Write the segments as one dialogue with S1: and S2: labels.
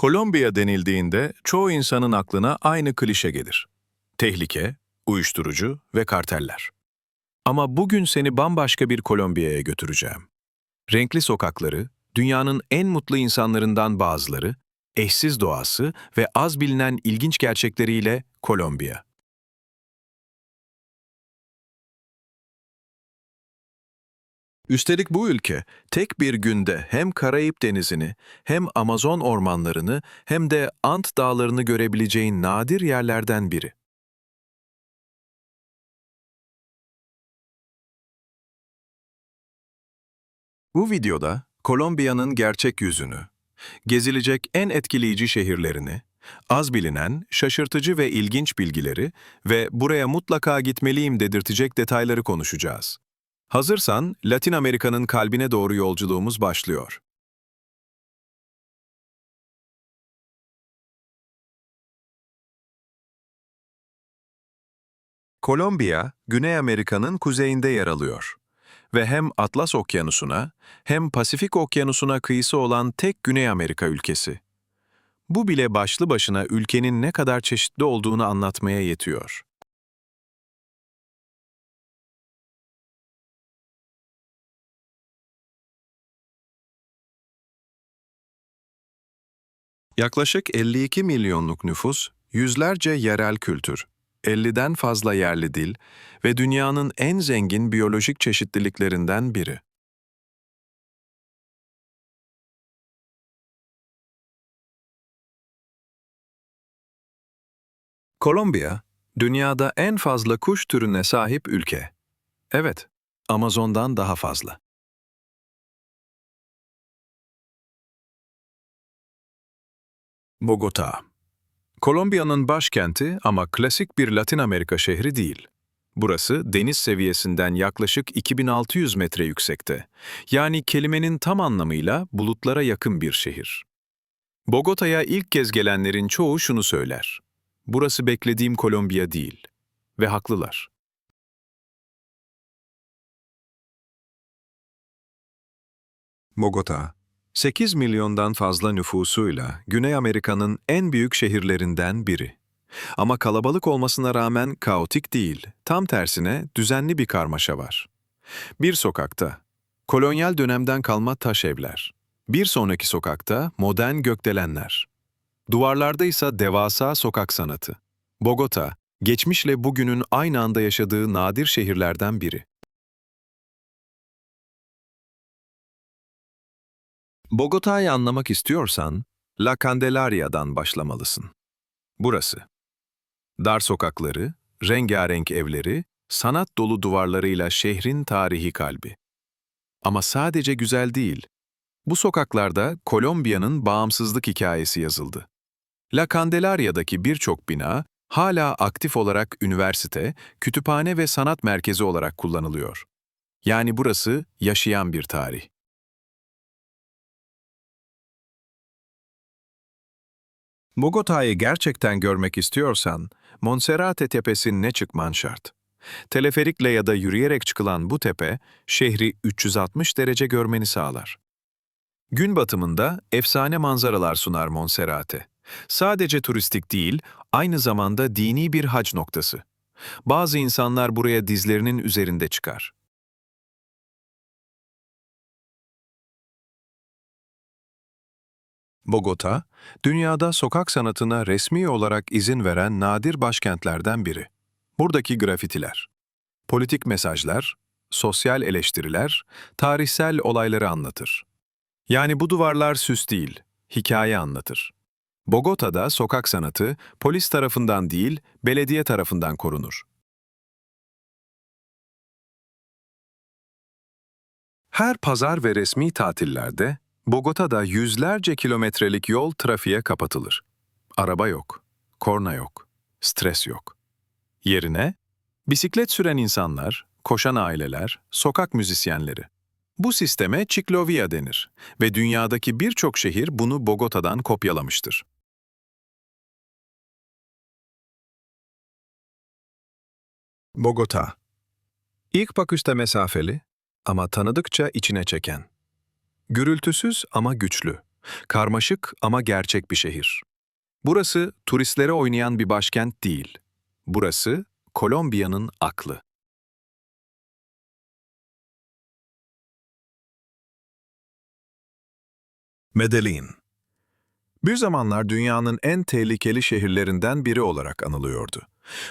S1: Kolombiya denildiğinde çoğu insanın aklına aynı klişe gelir. Tehlike, uyuşturucu ve karteller. Ama bugün seni bambaşka bir Kolombiya'ya götüreceğim. Renkli sokakları, dünyanın en mutlu insanlarından bazıları, eşsiz doğası ve az bilinen ilginç gerçekleriyle Kolombiya. Üstelik bu ülke tek bir günde hem Karayip Denizi'ni, hem Amazon ormanlarını, hem de Ant Dağları'nı görebileceğin nadir yerlerden biri. Bu videoda Kolombiya'nın gerçek yüzünü, gezilecek en etkileyici şehirlerini, az bilinen, şaşırtıcı ve ilginç bilgileri ve buraya mutlaka gitmeliyim dedirtecek detayları konuşacağız. Hazırsan Latin Amerika'nın kalbine doğru yolculuğumuz başlıyor. Kolombiya, Güney Amerika'nın kuzeyinde yer alıyor ve hem Atlas Okyanusu'na hem Pasifik Okyanusu'na kıyısı olan tek Güney Amerika ülkesi. Bu bile başlı başına ülkenin ne kadar çeşitli olduğunu anlatmaya yetiyor. Yaklaşık 52 milyonluk nüfus, yüzlerce yerel kültür, 50'den fazla yerli dil ve dünyanın en zengin biyolojik çeşitliliklerinden biri. Kolombiya, dünyada en fazla kuş türüne sahip ülke. Evet, Amazon'dan daha fazla. Bogota. Kolombiya'nın başkenti ama klasik bir Latin Amerika şehri değil. Burası deniz seviyesinden yaklaşık 2600 metre yüksekte. Yani kelimenin tam anlamıyla bulutlara yakın bir şehir. Bogota'ya ilk kez gelenlerin çoğu şunu söyler. Burası beklediğim Kolombiya değil. Ve haklılar. Bogota, 8 milyondan fazla nüfusuyla Güney Amerika'nın en büyük şehirlerinden biri. Ama kalabalık olmasına rağmen kaotik değil, tam tersine düzenli bir karmaşa var. Bir sokakta, kolonyal dönemden kalma taş evler. Bir sonraki sokakta modern gökdelenler. Duvarlarda ise devasa sokak sanatı. Bogota, geçmişle bugünün aynı anda yaşadığı nadir şehirlerden biri. Bogota'yı anlamak istiyorsan, La Candelaria'dan başlamalısın. Burası. Dar sokakları, rengarenk evleri, sanat dolu duvarlarıyla şehrin tarihi kalbi. Ama sadece güzel değil. Bu sokaklarda Kolombiya'nın bağımsızlık hikayesi yazıldı. La Candelaria'daki birçok bina hala aktif olarak üniversite, kütüphane ve sanat merkezi olarak kullanılıyor. Yani burası yaşayan bir tarih. Bogota'yı gerçekten görmek istiyorsan, Monserrate Tepesi'ne çıkman şart. Teleferikle ya da yürüyerek çıkılan bu tepe, şehri 360 derece görmeni sağlar. Gün batımında efsane manzaralar sunar Monserrate. Sadece turistik değil, aynı zamanda dini bir hac noktası. Bazı insanlar buraya dizlerinin üzerinde çıkar. Bogota, dünyada sokak sanatına resmi olarak izin veren nadir başkentlerden biri. Buradaki grafitiler, politik mesajlar, sosyal eleştiriler, tarihsel olayları anlatır. Yani bu duvarlar süs değil, hikaye anlatır. Bogota'da sokak sanatı polis tarafından değil, belediye tarafından korunur. Her pazar ve resmi tatillerde Bogota'da yüzlerce kilometrelik yol trafiğe kapatılır. Araba yok, korna yok, stres yok. Yerine bisiklet süren insanlar, koşan aileler, sokak müzisyenleri. Bu sisteme Ciclovia denir ve dünyadaki birçok şehir bunu Bogota'dan kopyalamıştır. Bogota İlk bakışta mesafeli ama tanıdıkça içine çeken. Gürültüsüz ama güçlü. Karmaşık ama gerçek bir şehir. Burası turistlere oynayan bir başkent değil. Burası Kolombiya'nın aklı. Medellin Bir zamanlar dünyanın en tehlikeli şehirlerinden biri olarak anılıyordu.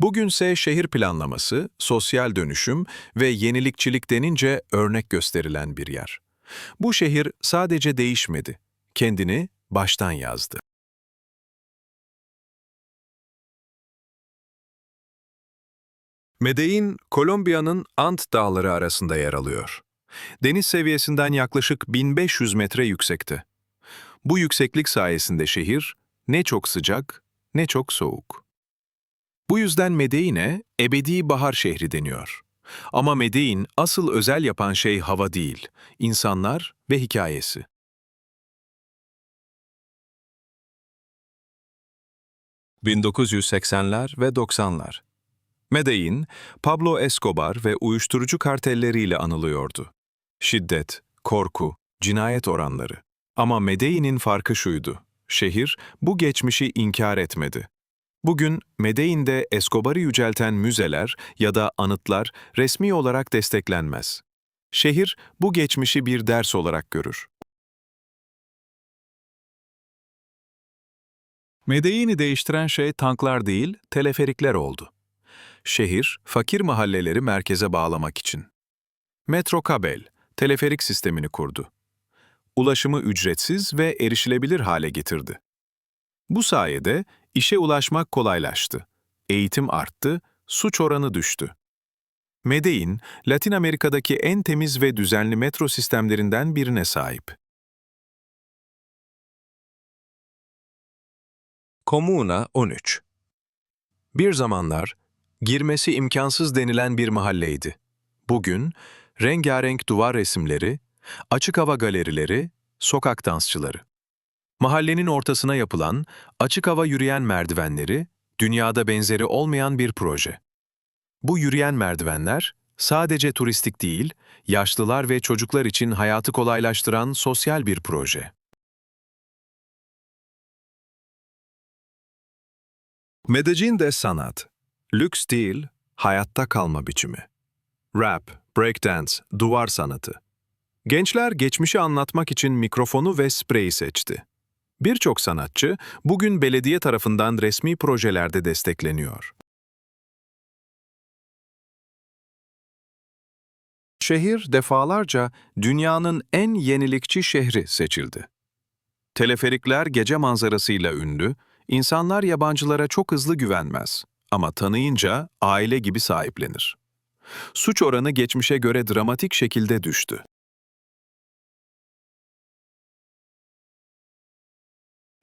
S1: Bugünse şehir planlaması, sosyal dönüşüm ve yenilikçilik denince örnek gösterilen bir yer. Bu şehir sadece değişmedi, kendini baştan yazdı. Medellin, Kolombiya'nın Ant Dağları arasında yer alıyor. Deniz seviyesinden yaklaşık 1500 metre yüksekte. Bu yükseklik sayesinde şehir ne çok sıcak ne çok soğuk. Bu yüzden Medellin'e ebedi bahar şehri deniyor. Ama Medellin asıl özel yapan şey hava değil, insanlar ve hikayesi. ...1980'ler ve 90'lar. Medellin, Pablo Escobar ve uyuşturucu kartelleriyle anılıyordu. Şiddet, korku, cinayet oranları. Ama Medellin'in farkı şuydu. Şehir bu geçmişi inkar etmedi. Bugün Medellin'de Escobar'ı yücelten müzeler ya da anıtlar resmi olarak desteklenmez. Şehir bu geçmişi bir ders olarak görür. Medellin'i değiştiren şey tanklar değil, teleferikler oldu. Şehir, fakir mahalleleri merkeze bağlamak için. Metro Kabel, teleferik sistemini kurdu. Ulaşımı ücretsiz ve erişilebilir hale getirdi. Bu sayede işe ulaşmak kolaylaştı. Eğitim arttı, suç oranı düştü. Medellin, Latin Amerika'daki en temiz ve düzenli metro sistemlerinden birine sahip. Komuna 13 Bir zamanlar, girmesi imkansız denilen bir mahalleydi. Bugün, rengarenk duvar resimleri, açık hava galerileri, sokak dansçıları. Mahallenin ortasına yapılan açık hava yürüyen merdivenleri, dünyada benzeri olmayan bir proje. Bu yürüyen merdivenler, sadece turistik değil, yaşlılar ve çocuklar için hayatı kolaylaştıran sosyal bir proje. Medellin'de sanat, lüks değil, hayatta kalma biçimi. Rap, breakdance, duvar sanatı. Gençler geçmişi anlatmak için mikrofonu ve spreyi seçti. Birçok sanatçı bugün belediye tarafından resmi projelerde destekleniyor. Şehir defalarca dünyanın en yenilikçi şehri seçildi. Teleferikler gece manzarasıyla ünlü, insanlar yabancılara çok hızlı güvenmez ama tanıyınca aile gibi sahiplenir. Suç oranı geçmişe göre dramatik şekilde düştü.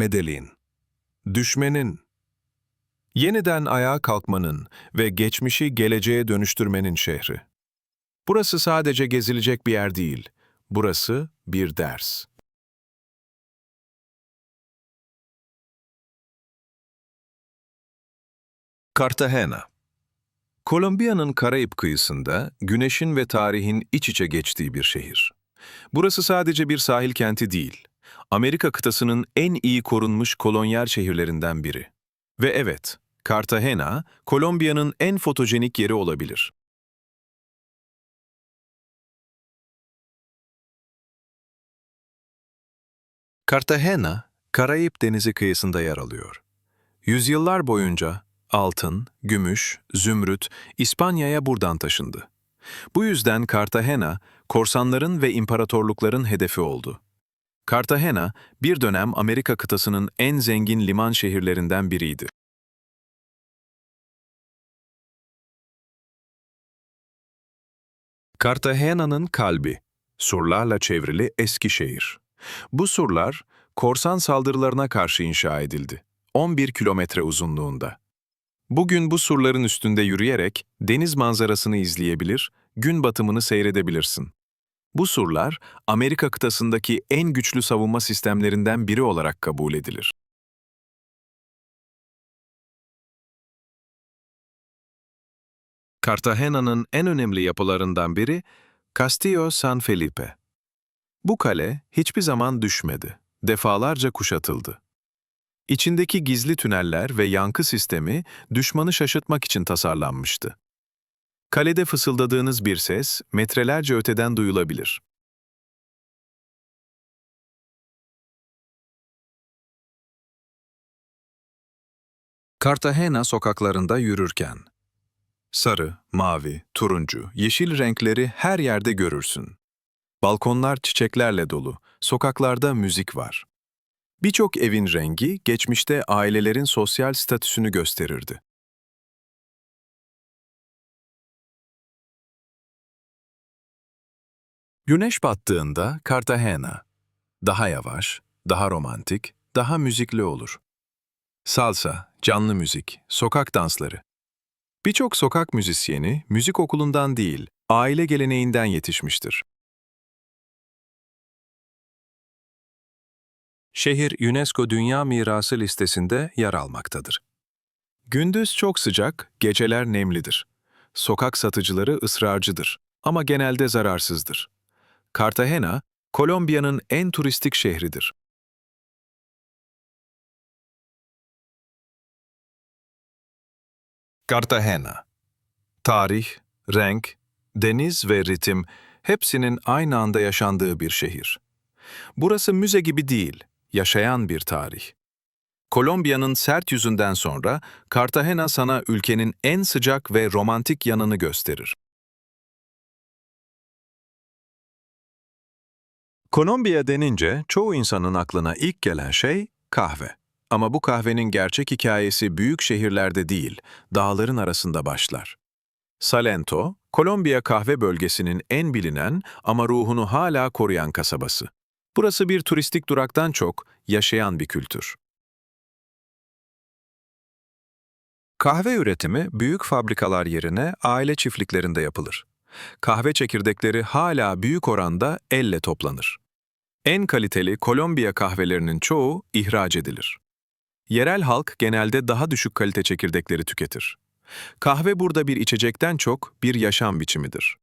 S1: Medellin Düşmenin Yeniden ayağa kalkmanın ve geçmişi geleceğe dönüştürmenin şehri. Burası sadece gezilecek bir yer değil, burası bir ders. Cartagena Kolombiya'nın Karayip kıyısında güneşin ve tarihin iç içe geçtiği bir şehir. Burası sadece bir sahil kenti değil, Amerika kıtasının en iyi korunmuş kolonyal şehirlerinden biri. Ve evet, Cartagena, Kolombiya'nın en fotojenik yeri olabilir. Cartagena, Karayip Denizi kıyısında yer alıyor. Yüzyıllar boyunca altın, gümüş, zümrüt İspanya'ya buradan taşındı. Bu yüzden Cartagena, korsanların ve imparatorlukların hedefi oldu. Cartagena, bir dönem Amerika kıtasının en zengin liman şehirlerinden biriydi. Cartagena'nın kalbi, surlarla çevrili eski şehir. Bu surlar, korsan saldırılarına karşı inşa edildi. 11 kilometre uzunluğunda. Bugün bu surların üstünde yürüyerek deniz manzarasını izleyebilir, gün batımını seyredebilirsin. Bu surlar, Amerika kıtasındaki en güçlü savunma sistemlerinden biri olarak kabul edilir. Cartagena'nın en önemli yapılarından biri Castillo San Felipe. Bu kale hiçbir zaman düşmedi. defalarca kuşatıldı. İçindeki gizli tüneller ve yankı sistemi düşmanı şaşırtmak için tasarlanmıştı. Kalede fısıldadığınız bir ses metrelerce öteden duyulabilir. Cartagena sokaklarında yürürken sarı, mavi, turuncu, yeşil renkleri her yerde görürsün. Balkonlar çiçeklerle dolu, sokaklarda müzik var. Birçok evin rengi geçmişte ailelerin sosyal statüsünü gösterirdi. Güneş battığında Cartagena daha yavaş, daha romantik, daha müzikli olur. Salsa, canlı müzik, sokak dansları. Birçok sokak müzisyeni müzik okulundan değil, aile geleneğinden yetişmiştir. Şehir UNESCO Dünya Mirası listesinde yer almaktadır. Gündüz çok sıcak, geceler nemlidir. Sokak satıcıları ısrarcıdır ama genelde zararsızdır. Cartagena, Kolombiya'nın en turistik şehridir. Cartagena Tarih, renk, deniz ve ritim hepsinin aynı anda yaşandığı bir şehir. Burası müze gibi değil, yaşayan bir tarih. Kolombiya'nın sert yüzünden sonra Cartagena sana ülkenin en sıcak ve romantik yanını gösterir. Kolombiya denince çoğu insanın aklına ilk gelen şey kahve. Ama bu kahvenin gerçek hikayesi büyük şehirlerde değil, dağların arasında başlar. Salento, Kolombiya kahve bölgesinin en bilinen ama ruhunu hala koruyan kasabası. Burası bir turistik duraktan çok yaşayan bir kültür. Kahve üretimi büyük fabrikalar yerine aile çiftliklerinde yapılır. Kahve çekirdekleri hala büyük oranda elle toplanır. En kaliteli Kolombiya kahvelerinin çoğu ihraç edilir. Yerel halk genelde daha düşük kalite çekirdekleri tüketir. Kahve burada bir içecekten çok bir yaşam biçimidir.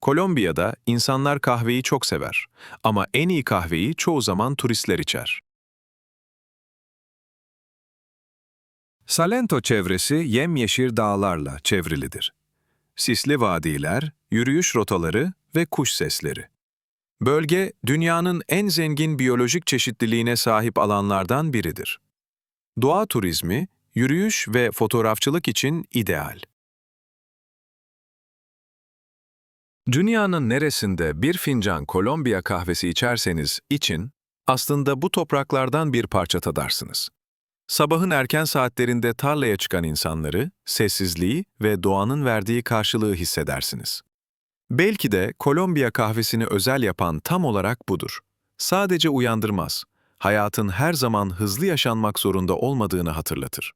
S1: Kolombiya'da insanlar kahveyi çok sever ama en iyi kahveyi çoğu zaman turistler içer. Salento çevresi yemyeşil dağlarla çevrilidir. Sisli vadiler, yürüyüş rotaları ve kuş sesleri. Bölge, dünyanın en zengin biyolojik çeşitliliğine sahip alanlardan biridir. Doğa turizmi, yürüyüş ve fotoğrafçılık için ideal. Dünyanın neresinde bir fincan Kolombiya kahvesi içerseniz için, aslında bu topraklardan bir parça tadarsınız. Sabahın erken saatlerinde tarlaya çıkan insanları, sessizliği ve doğanın verdiği karşılığı hissedersiniz. Belki de Kolombiya kahvesini özel yapan tam olarak budur. Sadece uyandırmaz, hayatın her zaman hızlı yaşanmak zorunda olmadığını hatırlatır.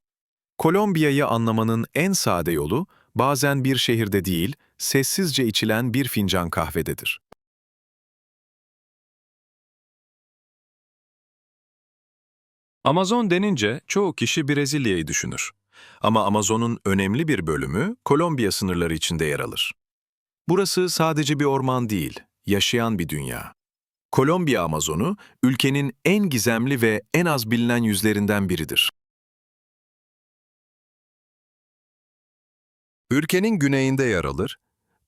S1: Kolombiya'yı anlamanın en sade yolu, bazen bir şehirde değil, sessizce içilen bir fincan kahvededir. Amazon denince çoğu kişi Brezilya'yı düşünür. Ama Amazon'un önemli bir bölümü Kolombiya sınırları içinde yer alır. Burası sadece bir orman değil, yaşayan bir dünya. Kolombiya Amazonu, ülkenin en gizemli ve en az bilinen yüzlerinden biridir. Ülkenin güneyinde yer alır,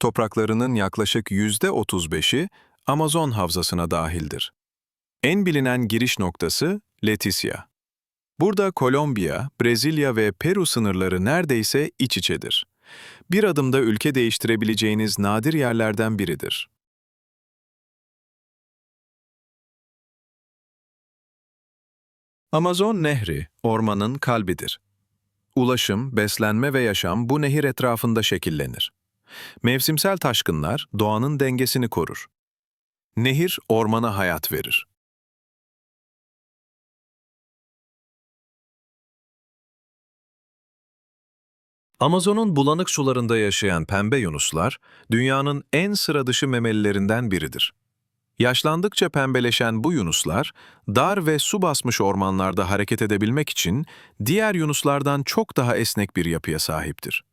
S1: topraklarının yaklaşık yüzde 35'i Amazon havzasına dahildir. En bilinen giriş noktası Leticia. Burada Kolombiya, Brezilya ve Peru sınırları neredeyse iç içedir. Bir adımda ülke değiştirebileceğiniz nadir yerlerden biridir. Amazon Nehri, ormanın kalbidir. Ulaşım, beslenme ve yaşam bu nehir etrafında şekillenir. Mevsimsel taşkınlar doğanın dengesini korur. Nehir ormana hayat verir. Amazon'un bulanık sularında yaşayan pembe yunuslar, dünyanın en sıra dışı memelilerinden biridir. Yaşlandıkça pembeleşen bu yunuslar, dar ve su basmış ormanlarda hareket edebilmek için diğer yunuslardan çok daha esnek bir yapıya sahiptir.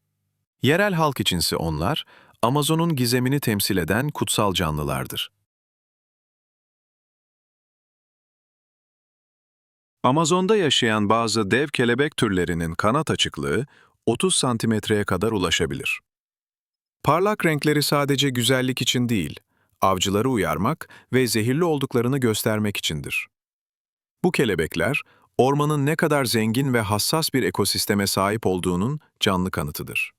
S1: Yerel halk içinse onlar, Amazon'un gizemini temsil eden kutsal canlılardır. Amazon'da yaşayan bazı dev kelebek türlerinin kanat açıklığı 30 santimetreye kadar ulaşabilir. Parlak renkleri sadece güzellik için değil, avcıları uyarmak ve zehirli olduklarını göstermek içindir. Bu kelebekler, ormanın ne kadar zengin ve hassas bir ekosisteme sahip olduğunun canlı kanıtıdır.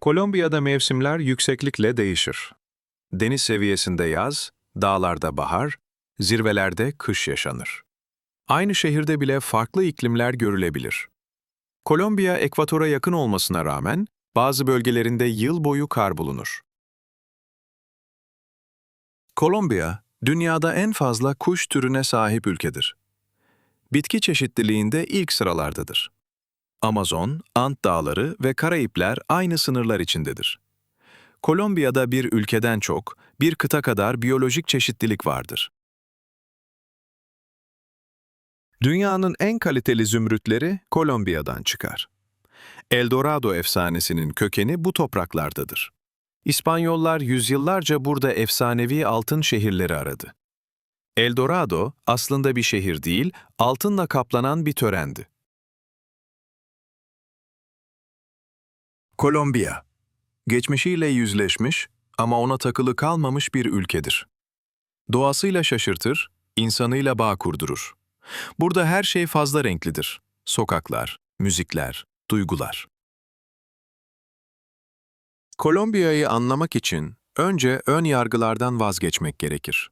S1: Kolombiya'da mevsimler yükseklikle değişir. Deniz seviyesinde yaz, dağlarda bahar, zirvelerde kış yaşanır. Aynı şehirde bile farklı iklimler görülebilir. Kolombiya ekvatora yakın olmasına rağmen bazı bölgelerinde yıl boyu kar bulunur. Kolombiya, dünyada en fazla kuş türüne sahip ülkedir. Bitki çeşitliliğinde ilk sıralardadır. Amazon, Ant Dağları ve Karayipler aynı sınırlar içindedir. Kolombiya'da bir ülkeden çok, bir kıta kadar biyolojik çeşitlilik vardır. Dünyanın en kaliteli zümrütleri Kolombiya'dan çıkar. Eldorado efsanesinin kökeni bu topraklardadır. İspanyollar yüzyıllarca burada efsanevi altın şehirleri aradı. Eldorado aslında bir şehir değil, altınla kaplanan bir törendi. Kolombiya Geçmişiyle yüzleşmiş ama ona takılı kalmamış bir ülkedir. Doğasıyla şaşırtır, insanıyla bağ kurdurur. Burada her şey fazla renklidir. Sokaklar, müzikler, duygular. Kolombiya'yı anlamak için önce ön yargılardan vazgeçmek gerekir.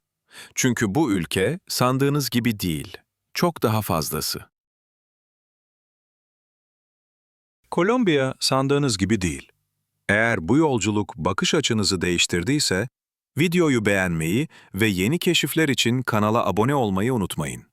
S1: Çünkü bu ülke sandığınız gibi değil, çok daha fazlası. Kolombiya sandığınız gibi değil. Eğer bu yolculuk bakış açınızı değiştirdiyse, videoyu beğenmeyi ve yeni keşifler için kanala abone olmayı unutmayın.